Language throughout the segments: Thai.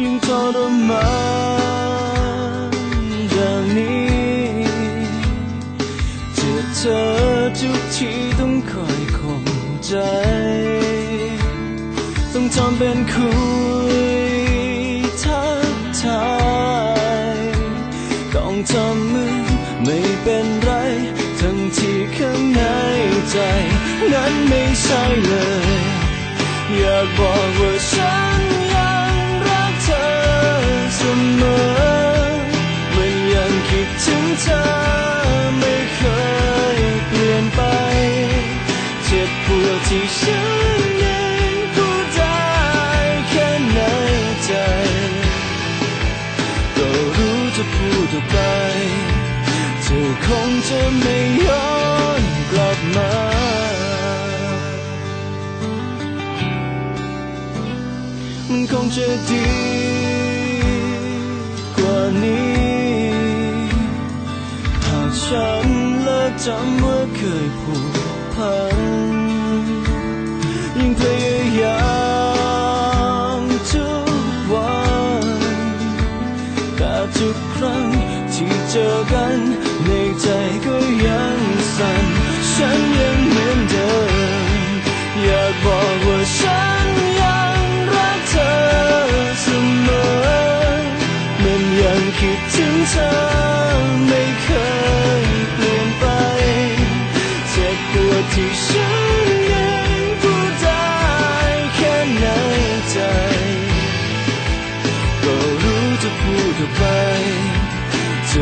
ยิ่งทรมานอย่างนี้เจอเธอทุกทีต้องคอยข่มใจ ต้องทำเป็นคุยทักทายต้องทำมือไม่เป็นไร ทั้งที่ข้างในใจ นั้นไม่ใช่เลย อยากบอกว่าฉัน ถึงเธอไม่เคยเปลี่ยนไป เจ็บปวดที่ฉันยังพูดได้แค่ในใจ ก็รู้จะพูดออกไป เธอคงจะไม่ย้อนกลับมามันคงจะดี หากฉันเลิกจำว่าเคยผูกพันยิ่งพยายามทุกวันแต่ทุกครั้งที่เจอกันในใจ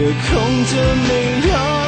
也空着没有。